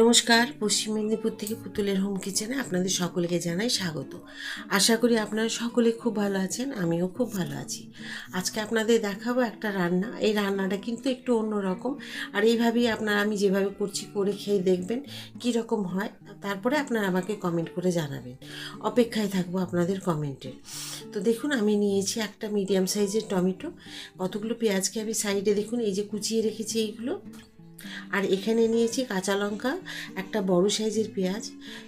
নমস্কার, পশ্চিম মেদিনীপুর থেকে পুতুলের হোম কিচেনে আপনাদের সকলকে জানাই স্বাগত। আশা করি আপনারা সকলে খুব ভালো আছেন, আমিও খুব ভালো আছি। আজকে আপনাদের দেখাবো একটা রান্না। এই রান্নাটা কিন্তু একটু অন্যরকম আর এইভাবেই আপনারা, আমি যেভাবে করছি করে খেয়ে দেখবেন কী রকম হয়। তারপরে আপনারা আমাকে কমেন্ট করে জানাবেন। অপেক্ষায় থাকব আপনাদের কমেন্টের তো দেখুন, আমি নিয়েছি একটা মিডিয়াম সাইজের টমেটো। কতগুলো পেঁয়াজকে আমি সাইডে দেখুন, এই যে কুচিয়ে রেখেছি এইগুলো। আর এখানে নিয়েছি কাঁচা লঙ্কা, একটা বড় সাইজের পেঁয়াজ,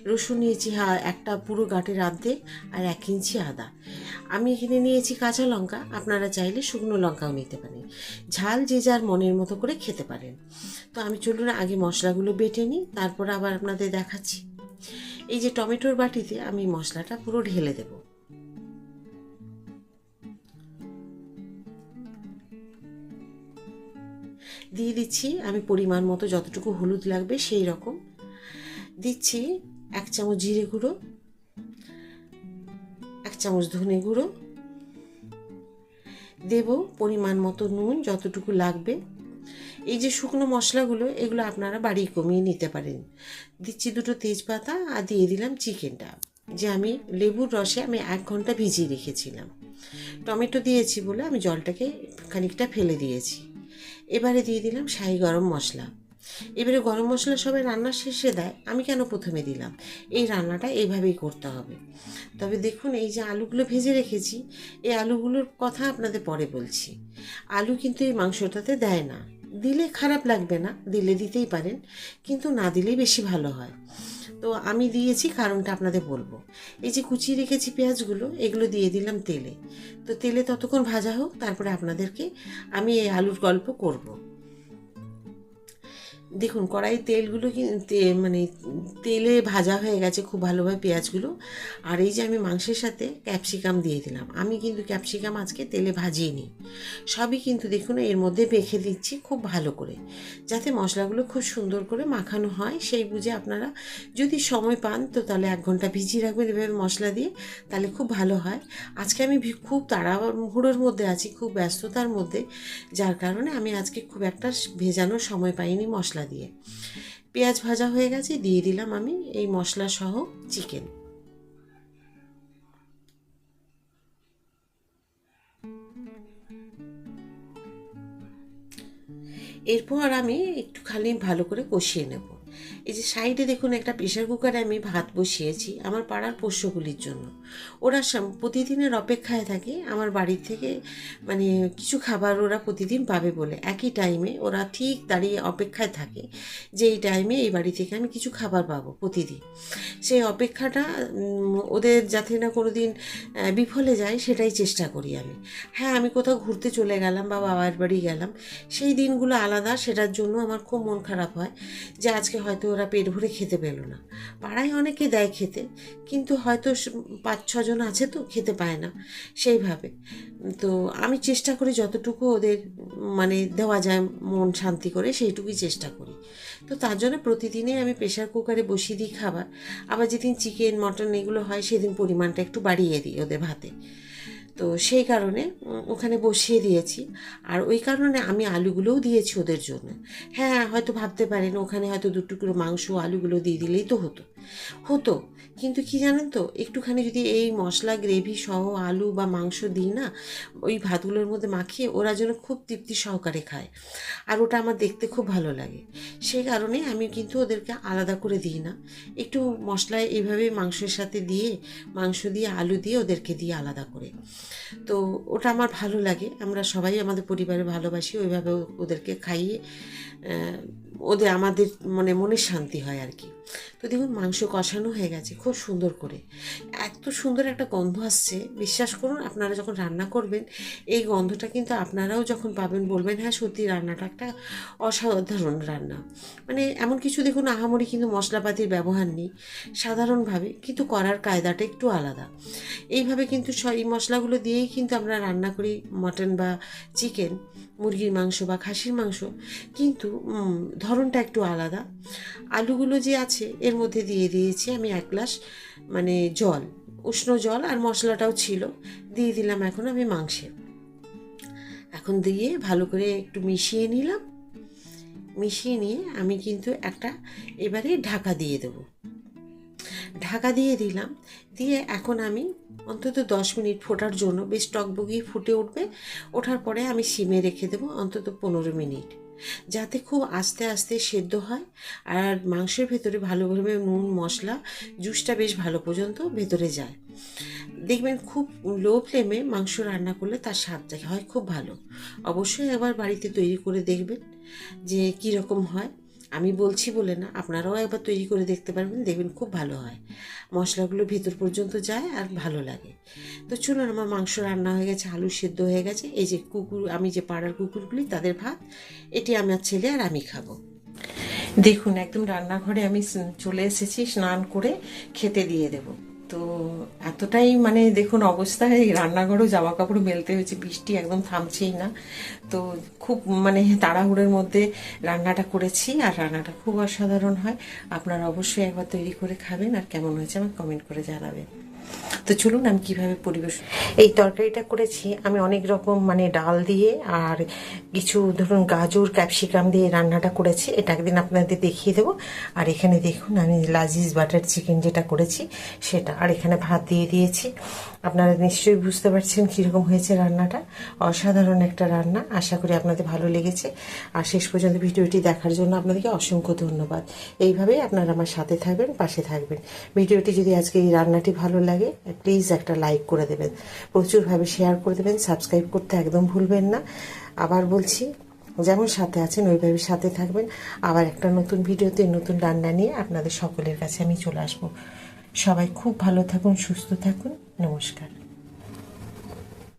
রসুন নিয়েছি হা একটা পুরো গাঁটের আর্ধেক আর এক ইঞ্চি আদা। আমি এখানে নিয়েছি কাঁচা লঙ্কা, আপনারা চাইলে শুকনো লঙ্কাও নিতে পারেন। ঝাল যে যার মনের মতো করে খেতে পারেন। তো আমি চলুন আগে মশলাগুলো বেটে নিই, তারপর আবার আপনাদের দেখাচ্ছি। এই যে টমেটোর বাটিতে আমি মশলাটা পুরো ঢেলে দেবো। দিয়ে দিচ্ছি। আমি পরিমাণ মতো যতটুকু হলুদ লাগবে সেই রকম। দিচ্ছি এক চামচ জিরে গুঁড়ো, এক চামচ ধনে গুঁড়ো। দেব পরিমাণ মতো নুন যতটুকু লাগবে। এই যে শুকনো মশলাগুলো, এগুলো আপনারা বাড়ি কমিয়ে নিতে পারেন। দিচ্ছি দুটো তেজপাতা আর দিয়ে দিলাম চিকেনটা, যে আমি লেবুর রসে আমি এক ঘণ্টা ভিজিয়ে রেখেছিলাম। টমেটো দিয়েছি বলে আমি জলটাকে খানিকটা ফেলে দিয়েছি। এবারে দিয়ে দিলাম শাহি গরম মশলা। এবারে গরম মশলা সবাই রান্না শেষে দেয়, আমি কেন প্রথমে দিলাম? এই রান্নাটা এইভাবেই করতে হবে। তবে দেখুন, এই যে আলুগুলো ভেজে রেখেছি, এই আলুগুলোর কথা আপনাদের পরে বলছি। আলু কিন্তু এই মাংসটাতে দেয় না। দিলে খারাপ লাগবে না, দিলে দিতেই পারেন, কিন্তু না দিলে বেশি ভালো হয়। তো আমি দিয়েছি, কারণটা আপনাদের বলব। এই যে কুচিয়ে রেখেছি পেঁয়াজগুলো, এগুলো দিয়ে দিলাম তেলে। তো তেলে ততক্ষণ ভাজা হোক, তারপরে আপনাদেরকে আমি এই আলুর গল্প করব। দেখুন কড়াই তেলগুলো মানে তেলে ভাজা হয়ে গেছে খুব ভালোভাবে পেঁয়াজগুলো। আর এই যে আমি মাংসের সাথে ক্যাপসিকাম দিয়ে দিলাম। আমি কিন্তু ক্যাপসিকাম আজকে তেলে ভাজিয়ে নিই সবই কিন্তু দেখুন, এর মধ্যে মেখে দিচ্ছি খুব ভালো করে। যাতে মশলাগুলো খুব সুন্দর করে মাখানো হয়, সেই বুঝে আপনারা যদি সময় পান, তো তাহলে এক ঘণ্টা ভিজিয়ে রাখবেন এভাবে মশলা দিয়ে, তাহলে খুব ভালো হয়। আজকে আমি খুব তাড়াহুড়োর মধ্যে আছি, খুব ব্যস্ততার মধ্যে। যার কারণে আমি আজকে খুব একটা ভেজানোর সময় পাইনি মশলা দিয়ে। পেঁয়াজ ভাজা হয়ে গেছে, দিয়ে দিলাম আমি এই মশলা সহ চিকেন। এরপর আমি একটু একটুখানি ভালো করে কষিয়ে নেব। এই যে সাইডে দেখুন একটা প্রেশার কুকারে আমি ভাত বসিয়েছি আমার পাড়ার পোষ্যগুলির জন্য। ওরা প্রতিদিনের অপেক্ষায় থাকে, আমার বাড়ির থেকে মানে কিছু খাবার ওরা প্রতিদিন পাবে বলে। একই টাইমে ওরা ঠিক দাঁড়িয়ে অপেক্ষায় থাকে যে এই টাইমে এই বাড়ি থেকে আমি কিছু খাবার পাবো প্রতিদিন। সেই অপেক্ষাটা ওদের যাতে না কোনো দিন বিফলে যায় সেটাই চেষ্টা করি আমি। হ্যাঁ আমি কোথাও ঘুরতে চলে গেলাম বা বাবার বাড়ি গেলাম, সেই দিনগুলো আলাদা, সেটার জন্য আমার খুব মন খারাপ হয় যে আজকে হয়তো ওরা পেট ভরে খেতে পেল না। পাড়ায় অনেকে দেয় খেতে, কিন্তু হয়তো পাঁচ, ছজন আছে তো, খেতে পায় না। সেইভাবে। তো আমি চেষ্টা করি যতটুকু ওদের মানে দেওয়া যায় মন শান্তি করে, সেইটুকুই চেষ্টা করি। তো তার জন্য প্রতিদিনই আমি প্রেশার কুকারে বসিয়ে দিই খাবার। আবার যেদিন চিকেন মটন এগুলো হয়, সেদিন পরিমাণটা একটু বাড়িয়ে দিই ওদের ভাতে। তো সেই কারণে ওখানে বসিয়ে দিয়েছি। আর ওই কারণে আমি আলুগুলোও দিয়েছি ওদের জন্য। হ্যাঁ হয়তো ভাবতে পারেন, ওখানে হয়তো দুটুকরো মাংস আলুগুলো দিয়ে দিলেই তো হতো। হতো। কিন্তু কি জানেন তো, একটুখানি যদি এই মশলা, গ্রেভি সহ আলু বা মাংস দিই না, ওই ভাতগুলোর মধ্যে মাখিয়ে ওরা যেন খুব তৃপ্তি সহকারে খায়। আর ওটা আমার দেখতে খুব ভালো লাগে। সেই কারণে আমি কিন্তু ওদেরকে আলাদা করে দিই না। একটু মশলায় এইভাবে মাংসের সাথে দিয়ে, মাংস দিয়ে, আলু দিয়ে ওদেরকে দিয়ে আলাদা করে। তো ওটা আমার ভালো লাগে। আমরা সবাই আমাদের পরিবারে ভালোবাসি ওইভাবে ওদেরকে খাইয়ে ওদের আমাদের মানে মনে শান্তি হয় আর কি। তো দেখুন, মাংস কষানো হয়ে গেছে খুব সুন্দর করে। এত সুন্দর একটা গন্ধ আসছে। বিশ্বাস করুন, আপনারা যখন রান্না করবেন, এই গন্ধটা কিন্তু আপনারাও যখন পাবেন, বলবেন হ্যাঁ সত্যি রান্নাটা একটা অসাধারণ রান্না। মানে এমন কিছু দেখুন, আহামরি কিন্তু মশলাপাতির ব্যবহার নেই, সাধারণভাবে, কিন্তু করার কায়দাটা একটু আলাদা। এইভাবে কিন্তু এই মশলাগুলো দিয়েই কিন্তু আমরা রান্না করি মটন বা চিকেন, মুরগির মাংস বা খাসির মাংস। কিন্তু ধরনটা একটু আলাদা। আলুগুলো যে আছে এর মধ্যে দিয়ে দিয়েছি আমি এক গ্লাস মানে জল, উষ্ণ জল আর মশলাটাও ছিল। দিয়ে দিলাম এখন আমি মাংসে এখন দিয়ে ভালো করে একটু মিশিয়ে নিলাম। মিশিয়ে নিয়ে আমি কিন্তু একটা এবারে ঢাকা দিয়ে দেবো। ঢাকা দিয়ে দিলাম। দিয়ে এখন আমি অন্তত দশ মিনিট ফোটার জন্য বেশ টকবগিয়ে ফুটে উঠবে। ওঠার পরে আমি সিমে রেখে দেবো অন্তত পনেরো মিনিট। যাতে খুব আস্তে আস্তে সেদ্ধ হয়। আর মাংসের ভেতরে ভালোভাবে নুন, মশলা, জুসটা বেশ ভালো পর্যন্ত ভেতরে যায়। দেখবেন খুব লো ফ্লেমে মাংস রান্না করলে তার স্বাদটা হয় খুব ভালো। অবশ্যই একবার বাড়িতে তৈরি করে দেখবেন যে কী রকম হয়। আমি বলছি বলে না, আপনারাও একবার তৈরি করে দেখতে পারবেন, দেখবেন খুব ভালো হয়। মশলাগুলো ভিতর পর্যন্ত যায় আর ভালো লাগে। তো চলুন, আমার মাংস রান্না হয়ে গেছে, আলু সেদ্ধ হয়ে গেছে। এই যে কুকুর, আমি যে পাড়ার কুকুরগুলি, তাদের ভাত, এটি আমার ছেলে আর আমি খাব। দেখুন, একদম রান্নাঘরে আমি চলে এসেছি, স্নান করে খেতে দিয়ে দেব। তো এতটাই মানে দেখুন অবস্থায় রান্নাঘরও জামা কাপড় মেলতে হয়েছে, বৃষ্টি একদম থামছেই না। তো খুব মানে তাড়াহুড়োর মধ্যে রান্নাটা করেছি, আর রান্নাটা খুব অসাধারণ হয়। আপনারা অবশ্যই একবার তৈরি করে খাবেন, আর কেমন হয়েছে আমাকে কমেন্ট করে জানাবেন। তো চলুন আমি কীভাবে পরিবেশন এই তরকারিটা করেছি, আমি অনেক রকম মানে ডাল দিয়ে আর কিছু ধরুন গাজর, ক্যাপসিকাম দিয়ে রান্নাটা করেছি। এটা একদিন আপনাদের দেখিয়ে দেবো। আর এখানে দেখুন, আমি লাজিজ বাটার চিকেন যেটা করেছি, সেটা আর এখানে ভাত দিয়ে দিয়েছি। আপনারা নিশ্চয়ই বুঝতে পারছেন কীরকম হয়েছে রান্নাটা। অসাধারণ একটা রান্না, আশা করি আপনাদের ভালো লেগেছে। আর শেষ পর্যন্ত ভিডিওটি দেখার জন্য আপনাদেরকে অসংখ্য ধন্যবাদ। এইভাবেই আপনারা আমার সাথে থাকবেন, পাশে থাকবেন। ভিডিওটি যদি আজকে এই রান্নাটি ভালো লাগে প্লিজ একটা লাইক করে দেবেন। প্রচুরভাবে শেয়ার করে দেবেন সাবস্ক্রাইব করতে একদম ভুলবেন না। আবার বলছি, যেমন সাথে আছেন, ওইভাবে সাথে থাকবেন। আবার একটা নতুন ভিডিওতে নতুন রান্না নিয়ে আপনাদের সকলের কাছে আমি চলে আসব। সবাই খুব ভালো থাকুন সুস্থ থাকুন। নমস্কার।